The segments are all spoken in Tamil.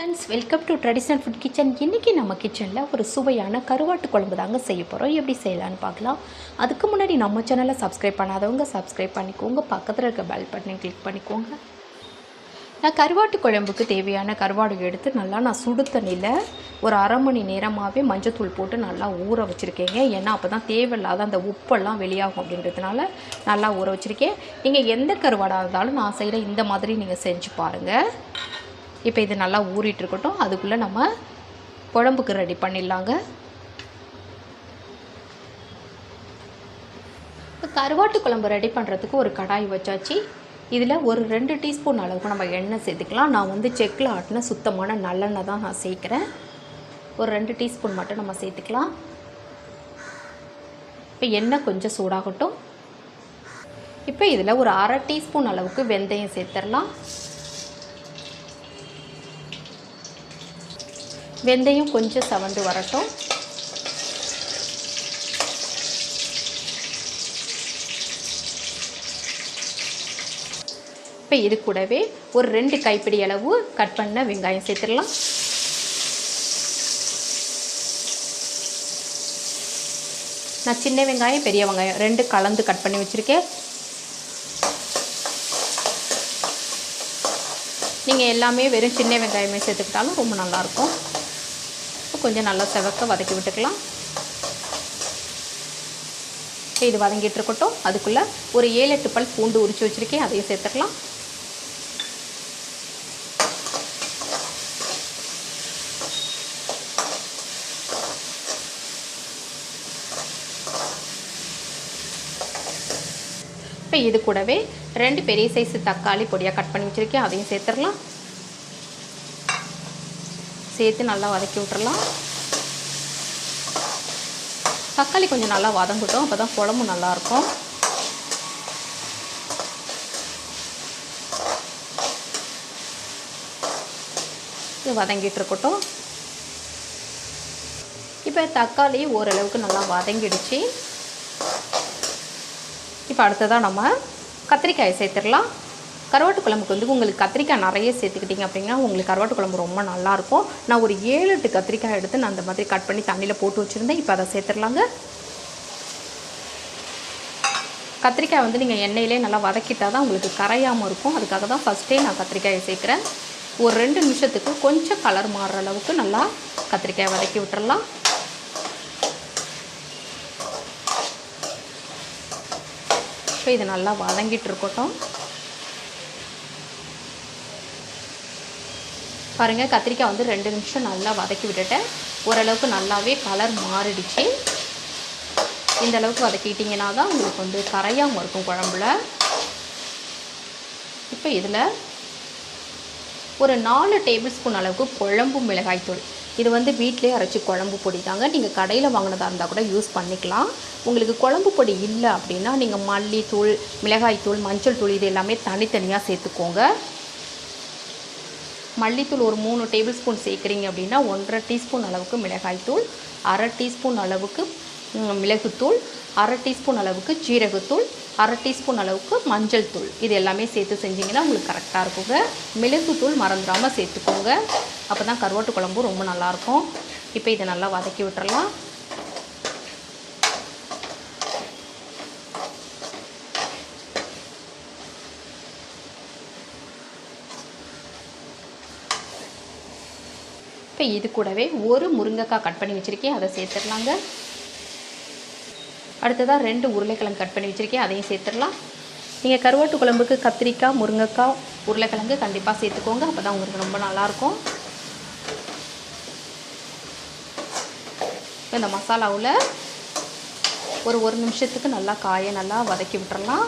Friends welcome to traditional food kitchen இன்றைக்கி நம்ம கிச்சனில் ஒரு சுவையான கருவாட்டு குழம்பு தாங்க செய்ய போகிறோம் எப்படி செய்யலான்னு பார்க்கலாம். அதுக்கு முன்னாடி நம்ம சேனலை சப்ஸ்கிரைப் பண்ணாதவங்க சப்ஸ்கிரைப் பண்ணிக்கோங்க. பக்கத்தில் இருக்க பெல் பட்டனை கிளிக் பண்ணிக்கோங்க. நான் கருவாட்டு குழம்புக்கு தேவையான கருவாடு எடுத்து நல்லா நான் சுடு தண்ணியில் ஒரு அரை மணி நேரமாகவே மஞ்சத்தூள் போட்டு நல்லா ஊற வச்சுருக்கேங்க. ஏன்னா அப்போ தான் தேவையில்லாத அந்த உப்பெல்லாம் வெளியாகும் அப்படின்றதுனால நல்லா ஊற வச்சுருக்கேன். நீங்கள் எந்த கருவாடாக இருந்தாலும் நான் செய்கிற இந்த மாதிரி நீங்கள் செஞ்சு பாருங்கள் இப்போ இது நல்லா ஊறிட்டு இருக்கட்டும் அதுக்குள்ளே நம்ம குழம்புக்கு ரெடி பண்ணிடலாங்க. இப்போ கருவாட்டு குழம்பு ரெடி பண்ணுறதுக்கு ஒரு கடாய் வச்சாச்சு. இதில் ஒரு ரெண்டு டீஸ்பூன் அளவுக்கு நம்ம எண்ணெய் சேர்த்துக்கலாம். நான் வந்து செக்கில் ஆட்டின சுத்தமான நல்லெண்ணெய் தான் நான் சேர்க்குறேன். ஒரு ரெண்டு டீஸ்பூன் மட்டும் நம்ம சேர்த்துக்கலாம். இப்போ எண்ணெய் கொஞ்சம் சூடாகட்டும். இப்போ இதில் ஒரு அரை டீஸ்பூன் அளவுக்கு வெந்தயம் சேர்த்துடலாம். வெந்தயம் கொஞ்சம் சவந்து வரட்டும். இப்போ இது கூடவே ஒரு ரெண்டு கைப்பிடி அளவு கட் பண்ண வெங்காயம் சேர்த்துடலாம். நான் சின்ன வெங்காயம் பெரிய வெங்காயம் ரெண்டு கலந்து கட் பண்ணி வச்சுருக்கேன். நீங்கள் எல்லாமே வெறும் சின்ன வெங்காயமே சேர்த்துக்கிட்டாலும் ரொம்ப நல்லாயிருக்கும் கொஞ்சம் நல்லா செவக்க வதக்கி விட்டுக்கலாம். இது வதங்கிட்டு இருக்கட்டும். அதுக்குள்ளே ஒரு ஏழு எட்டு பல் பூண்டு உரித்து வச்சுருக்கேன். அதையும் சேர்த்துக்கலாம். இப்போ இது கூடவே ரெண்டு பெரிய சைஸ் தக்காளி பொடியாக கட் பண்ணி வச்சுருக்கேன். அதையும் சேர்த்துடலாம். சேர்த்து நல்லா வதக்கி விட்டுறலாம். தக்காளி கொஞ்சம் நல்லா வதங்கட்டும். அப்போ தான் குழம்பு நல்லாயிருக்கும். இது வதங்கிட்டு இருக்கட்டும். இப்போ தக்காளி ஓரளவுக்கு நல்லா வதங்கிடுச்சு. இப்போ அடுத்ததாக நம்ம கத்திரிக்காயை சேர்த்துடலாம். கருவாட்டு குழம்புக்கு வந்து உங்களுக்கு கத்திரிக்காய் நிறைய சேர்த்துக்கிட்டிங்க அப்படின்னா உங்களுக்கு கருவாட்டு குழம்பு ரொம்ப நல்லாயிருக்கும். நான் ஒரு ஏழு எட்டு கத்திரிக்காய் எடுத்து நான் அந்த மாதிரி கட் பண்ணி தண்ணியில் போட்டு வச்சுருந்தேன். இப்போ அதை சேர்த்துடலாங்க. கத்திரிக்காய் வந்து நீங்கள் எண்ணெயிலே நல்லா வதக்கிட்டால் தான் உங்களுக்கு கரையாமல் இருக்கும். அதுக்காக தான் ஃபஸ்ட்டே நான் கத்திரிக்காயை சேர்க்குறேன். ஒரு ரெண்டு நிமிஷத்துக்கு கொஞ்சம் கலர் மாறுற அளவுக்கு நல்லா கத்திரிக்காயை வதக்கி விட்டுறலாம். இப்போ இது நல்லா வதங்கிட்டு இருக்கட்டும். பாருங்கள் கத்திரிக்காய் வந்து ரெண்டு நிமிஷம் நல்லா வதக்கி விட்டுட்டேன் ஓரளவுக்கு நல்லாவே கலர் மாறிடுச்சு. இந்த அளவுக்கு வதக்கிட்டிங்கன்னா தான் உங்களுக்கு வந்து கரையாமல் இருக்கும் குழம்புல. இப்போ இதில் ஒரு நாலு டேபிள் ஸ்பூன் அளவுக்கு குழம்பு மிளகாய்த்தூள் இது வந்து வீட்டிலே அரைச்சி குழம்பு பொடி தாங்க. நீங்கள் கடையில் வாங்கினதாக இருந்தால் கூட யூஸ் பண்ணிக்கலாம். உங்களுக்கு குழம்பு பொடி இல்லை அப்படின்னா நீங்கள் மல்லித்தூள் மிளகாய்த்தூள் மஞ்சள் தூள் இது எல்லாமே தனித்தனியாக சேர்த்துக்கோங்க. மல்லித்தூள் ஒரு மூணு டேபிள் ஸ்பூன் சேர்க்குறீங்க அப்படின்னா ஒன்றரை டீஸ்பூன் அளவுக்கு மிளகாய்த்தூள் அரை டீஸ்பூன் அளவுக்கு மிளகுத்தூள் அரை டீஸ்பூன் அளவுக்கு ஜீரகத்தூள் அரை டீஸ்பூன் அளவுக்கு மஞ்சள் தூள். இது எல்லாமே சேர்த்து செஞ்சிங்கன்னா உங்களுக்கு கரெக்டாக இருக்குங்க. மிளகுத்தூள் மறந்துடாமல் சேர்த்துக்கோங்க. அப்போ தான் கருவாட்டு குழம்பு ரொம்ப நல்லாயிருக்கும் இப்போ இதை நல்லா வதக்கி விட்டுறலாம். இப்போ இது கூடவே ஒரு முருங்கைக்காய் கட் பண்ணி வச்சுருக்கேன். அதை சேர்த்துடலாங்க. அடுத்ததாக ரெண்டு உருளைக்கிழங்கு கட் பண்ணி வச்சுருக்கேன். அதையும் சேர்த்துடலாம். நீங்கள் கருவாட்டு குழம்புக்கு கத்திரிக்காய் முருங்கைக்காய் உருளைக்கிழங்கு கண்டிப்பாக சேர்த்துக்கோங்க. அப்போ தான் உங்களுக்கு ரொம்ப நல்லாயிருக்கும். இந்த மசாலாவில் ஒரு ஒரு நிமிஷத்துக்கு நல்லா காயை நல்லா வதக்கி விட்டுறலாம்.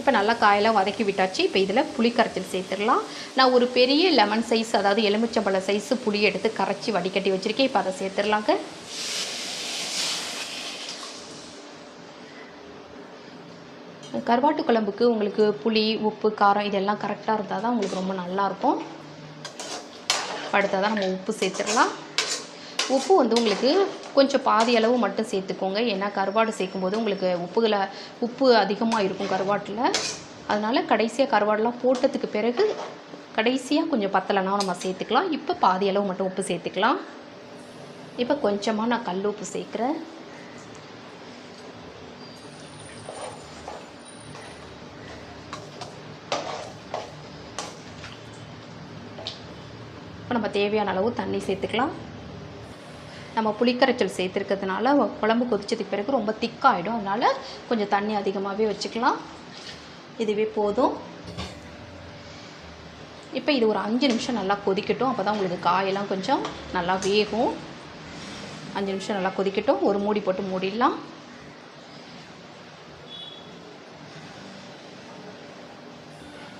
இப்போ நல்லா காயெல்லாம் வதக்கி விட்டாச்சு. இப்போ இதில் புளி கரைச்சல் சேர்த்துடலாம். நான் ஒரு பெரிய லெமன் சைஸ் அதாவது எலுமிச்சம்பழம் சைஸு புளி எடுத்து கரைச்சி வடிகட்டி வச்சுருக்கேன். இப்போ அதை சேர்த்துடலாங்க. கருவாட்டு குழம்புக்கு உங்களுக்கு புளி உப்பு காரம் இதெல்லாம் கரெக்டாக இருந்தால் தான் உங்களுக்கு ரொம்ப நல்லாயிருக்கும் அடுத்ததாக நம்ம உப்பு சேர்த்துடலாம். உப்பு வந்து உங்களுக்கு கொஞ்சம் பாதி அளவு மட்டும் சேர்த்துக்கோங்க. ஏன்னா கருவாடு சேர்க்கும்போது உங்களுக்கு உப்புகளை உப்பு அதிகமாக இருக்கும் கருவாட்டில். அதனால் கடைசியாக கருவாடெலாம் போட்டதுக்கு பிறகு கடைசியாக கொஞ்சம் பத்தலைனா நம்ம சேர்த்துக்கலாம். இப்போ பாதி அளவு மட்டும் உப்பு சேர்த்துக்கலாம். இப்போ கொஞ்சமாக நான் கல் உப்பு சேர்க்குறேன். இப்போ நம்ம தேவையான அளவு தண்ணி சேர்த்துக்கலாம். நம்ம புளிக்கரைச்சல் சேர்த்துருக்கிறதுனால குழம்பு கொதிச்சதுக்கு பிறகு ரொம்ப திக்காகிடும் அதனால் கொஞ்சம் தண்ணி அதிகமாகவே வச்சுக்கலாம். இதுவே போதும். இப்போ இது ஒரு அஞ்சு நிமிஷம் நல்லா கொதிக்கட்டும். அப்போ தான் உங்களுக்கு காயெல்லாம் கொஞ்சம் நல்லா வேகும். அஞ்சு நிமிஷம் நல்லா கொதிக்கட்டும். ஒரு மூடி போட்டு மூடிடலாம்.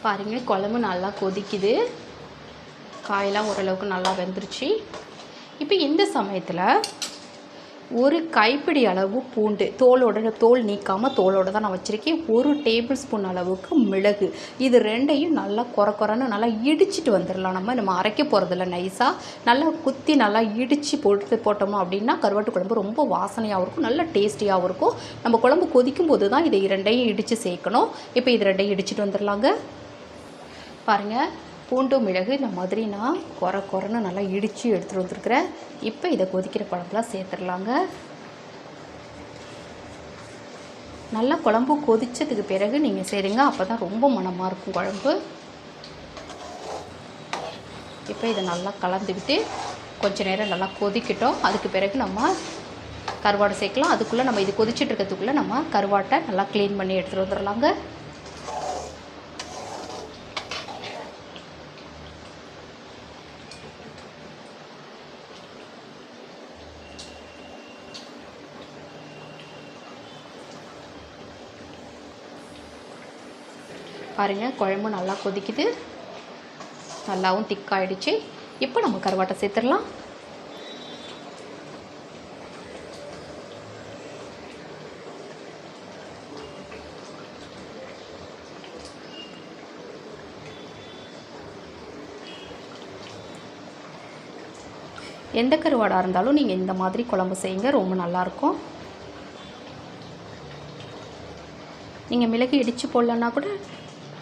பாருங்கள் குழம்பு நல்லா கொதிக்குது. காயெல்லாம் ஓரளவுக்கு நல்லா வெந்துருச்சு. இப்போ இந்த சமயத்தில் ஒரு கைப்பிடி அளவு பூண்டு தோலோட தோல் நீக்காமல் தோலோட தான் நான் வச்சுருக்கேன். ஒரு டேபிள் ஸ்பூன் அளவுக்கு மிளகு. இது ரெண்டையும் நல்லா குறை குறைன்னு நல்லா இடிச்சிட்டு வந்துடலாம் நம்ம நம்ம அரைக்க போகிறதில்ல நைஸாக நல்லா குத்தி நல்லா இடித்து போட்டு போட்டோம் அப்படின்னா கருவாட்டு குழம்பு ரொம்ப வாசனையாகவும் இருக்கும் நல்லா டேஸ்டியாகவும் இருக்கும். நம்ம குழம்பு கொதிக்கும் போது தான் இதை ரெண்டையும் இடித்து சேர்க்கணும். இப்போ இது ரெண்டையும் இடிச்சிட்டு வந்துடலாங்க பாருங்கள் பூண்டு மிளகு இந்த மாதிரி நான் குறை குறைன்னு நல்லா இடித்து எடுத்துகிட்டு வந்துருக்குறேன். இப்போ இதை கொதிக்கிற குழம்புலாம் சேர்த்துடலாங்க. நல்லா குழம்பு கொதித்ததுக்கு பிறகு நீங்கள் செய்கிறீங்க அப்போ தான் ரொம்ப மணமாக இருக்கும் குழம்பு. இப்போ இதை நல்லா கலந்துக்கிட்டு கொஞ்ச நேரம் நல்லா கொதிக்கிட்டோம். அதுக்கு பிறகு நம்ம கருவாடை சேர்க்கலாம். அதுக்குள்ளே நம்ம இது கொதிச்சிட்டு இருக்கிறதுக்குள்ளே நம்ம கருவாட்டை நல்லா க்ளீன் பண்ணி எடுத்துகிட்டு வந்துடலாங்க. பாருங்கள் குழம்பு நல்லா கொதிக்குது. நல்லாவும் திக்காயிடுச்சு இப்போ நம்ம கருவாட்டை சேர்த்துடலாம். எந்த கருவாடாக இருந்தாலும் நீங்கள் இந்த மாதிரி குழம்பு செய்யுங்க ரொம்ப நல்லாயிருக்கும். நீங்கள் மிளகு இடித்து போடலன்னா கூட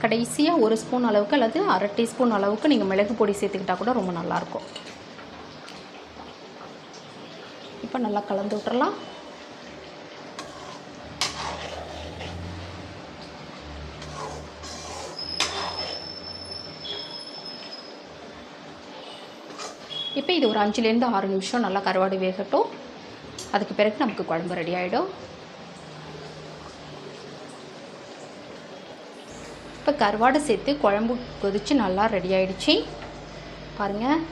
கடைசியாக ஒரு ஸ்பூன் அளவுக்கு அல்லது அரை டீஸ்பூன் அளவுக்கு நீங்கள் மிளகு பொடி சேர்த்துக்கிட்டால் கூட ரொம்ப நல்லாயிருக்கும். இப்போ நல்லா கலந்து விட்டுறலாம். இப்போ இது ஒரு அஞ்சுலேருந்து ஆறு நிமிஷம் நல்லா கருவாடு வேகட்டும். அதுக்கு பிறகு நமக்கு குழம்பு ரெடி ஆகிடும் இப்போ கருவாடு சேர்த்து குழம்பு கொதித்து நல்லா ரெடி ஆயிடுச்சு. பாருங்கள்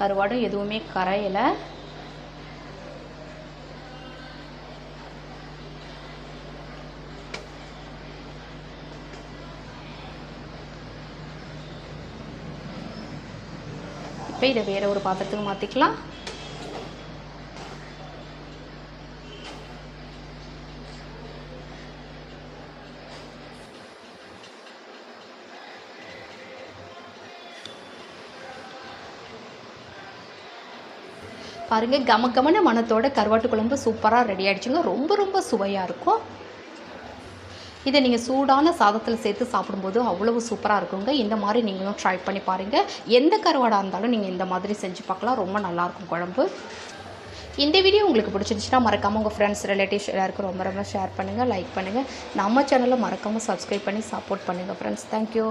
கருவாடும் எதுவுமே கரையலை. இப்போ இதை வேற ஒரு பாத்திரத்துக்கு மாற்றிக்கலாம் பாருங்கள் கம கமன மணத்தோட கருவாட்டு குழம்பு சூப்பராக ரெடி ஆகிடுச்சுங்க ரொம்ப ரொம்ப சுவையாக இருக்கும். இதை நீங்கள் சூடான சாதத்தில் சேர்த்து சாப்பிடும்போது அவ்வளவு சூப்பராக இருக்குங்க. இந்த மாதிரி நீங்களும் ட்ரை பண்ணி பாருங்கள் எந்த கருவாடாக இருந்தாலும் நீங்கள் இந்த மாதிரி செஞ்சு பார்க்கலாம். ரொம்ப நல்லாயிருக்கும் குழம்பு. இந்த வீடியோ உங்களுக்கு பிடிச்சிருந்துச்சுன்னா மறக்காமல் உங்கள் ஃப்ரெண்ட்ஸ் ரிலேட்டிவ்ஸ் எல்லாருக்கும் ரொம்ப ரொம்ப ஷேர் பண்ணுங்கள் லைக் பண்ணுங்கள் நம்ம சேனலை மறக்காமல் சப்ஸ்கிரைப் பண்ணி சப்போர்ட் பண்ணுங்கள் ஃப்ரெண்ட்ஸ் தேங்க்யூ